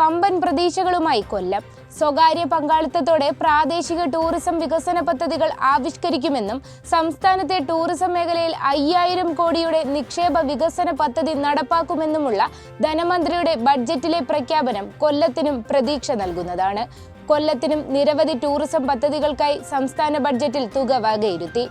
വമ്പൻ പ്രതീക്ഷകളുമായി കൊല്ലം. സ്വകാര്യ പങ്കാളിത്തത്തോടെ പ്രാദേശിക ടൂറിസം വികസന പദ്ധതികൾ ആവിഷ്കരിക്കുമെന്നും സംസ്ഥാനത്തെ ടൂറിസം മേഖലയിൽ അയ്യായിരം കോടിയുടെ നിക്ഷേപ വികസന പദ്ധതി നടപ്പാക്കുമെന്നുമുള്ള ധനമന്ത്രിയുടെ ബഡ്ജറ്റിലെ പ്രഖ്യാപനം കൊല്ലത്തിനും പ്രതീക്ഷ നൽകുന്നതാണ്. കൊല്ലത്തിനും നിരവധി ടൂറിസം പദ്ധതികൾക്കായി സംസ്ഥാന ബഡ്ജറ്റിൽ തുക വകയിരുത്തി.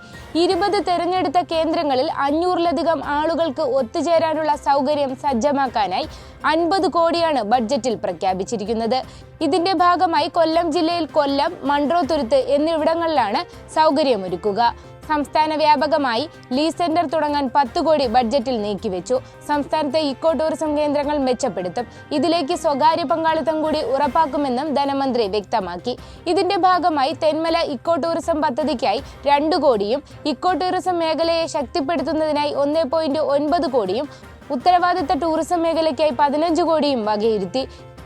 ഇരുപത് തെരഞ്ഞെടുത്ത കേന്ദ്രങ്ങളിൽ അഞ്ഞൂറിലധികം ആളുകൾക്ക് ഒത്തുചേരാനുള്ള സൗകര്യം സജ്ജമാക്കാനായി അൻപത് കോടിയാണ് ബഡ്ജറ്റിൽ പ്രഖ്യാപിച്ചിരിക്കുന്നത്. ഇതിന്റെ ഭാഗമായി കൊല്ലം ജില്ലയിൽ കൊല്ലം മൺട്രോത്തുരുത്ത് എന്നിവിടങ്ങളിലാണ് സൗകര്യമൊരുക്കുക. സംസ്ഥാന വ്യാപകമായി ലീസ് സെന്റർ തുടങ്ങാൻ പത്ത് കോടി ബഡ്ജറ്റിൽ നീക്കിവെച്ചു. സംസ്ഥാനത്തെ ഇക്കോ ടൂറിസം കേന്ദ്രങ്ങൾ മെച്ചപ്പെടുത്തും. ഇതിലേക്ക് സ്വകാര്യ പങ്കാളിത്തം കൂടി ഉറപ്പാക്കുമെന്നും ധനമന്ത്രി വ്യക്തമാക്കി. ഇതിന്റെ ഭാഗമായി തെന്മല ഇക്കോ ടൂറിസം പദ്ധതിക്കായി രണ്ടു കോടിയും ഇക്കോ ടൂറിസം മേഖലയെ ശക്തിപ്പെടുത്തുന്നതിനായി ഒന്നേ കോടിയും ഉത്തരവാദിത്ത ടൂറിസം മേഖലയ്ക്കായി പതിനഞ്ച് കോടിയും വകയിരുത്തി.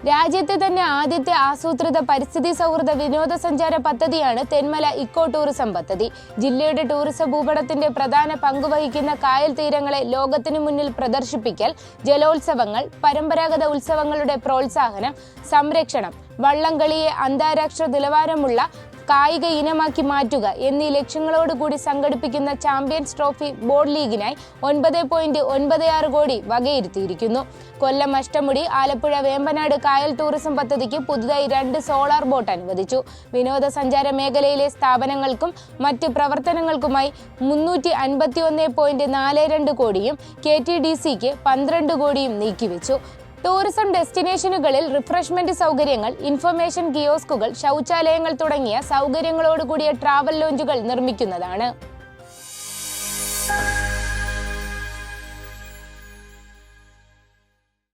രാജ്യത്തെ തന്നെ ആദ്യത്തെ ആസൂത്രിത പരിസ്ഥിതി സൗഹൃദ വിനോദസഞ്ചാര പദ്ധതിയാണ് തെന്മല ഇക്കോ ടൂറിസം പദ്ധതി. ജില്ലയുടെ ടൂറിസം ഭൂപടത്തിന്റെ പ്രധാന പങ്കുവഹിക്കുന്ന കായൽ തീരങ്ങളെ ലോകത്തിനു മുന്നിൽ പ്രദർശിപ്പിക്കൽ ജലോത്സവങ്ങൾ പരമ്പരാഗത ഉത്സവങ്ങളുടെ പ്രോത്സാഹനം സംരക്ഷണം വള്ളംകളിയെ അന്താരാഷ്ട്ര നിലവാരമുള്ള കായിക ഇനമാക്കി മാറ്റുക എന്നീ ലക്ഷ്യങ്ങളോടുകൂടി സംഘടിപ്പിക്കുന്ന ചാമ്പ്യൻസ് ട്രോഫി ബോർഡ് ലീഗിനായി ഒൻപത് പോയിന്റ് ഒൻപത് ആറ് കോടി വകയിരുത്തിയിരിക്കുന്നു. കൊല്ലം അഷ്ടമുടി ആലപ്പുഴ വേമ്പനാട് കായൽ ടൂറിസം പദ്ധതിക്ക് പുതുതായി രണ്ട് സോളാർ ബോട്ട് അനുവദിച്ചു. വിനോദസഞ്ചാര മേഖലയിലെ സ്ഥാപനങ്ങൾക്കും മറ്റ് പ്രവർത്തനങ്ങൾക്കുമായി മുന്നൂറ്റി അൻപത്തി ഒന്ന് പോയിന്റ് നാല് രണ്ട് കോടിയും കെ ടി ഡി സിക്ക് പന്ത്രണ്ട് കോടിയും നീക്കിവെച്ചു. ടൂറിസം ഡെസ്റ്റിനേഷനുകളിൽ റിഫ്രഷ്മെന്റ് സൗകര്യങ്ങൾ ഇൻഫർമേഷൻ ഗിയോസ്കുകൾ ശൗചാലയങ്ങൾ തുടങ്ങിയ സൗകര്യങ്ങളോടുകൂടിയ ട്രാവൽ ലോഞ്ചുകൾ നിർമ്മിക്കുന്നതാണ്.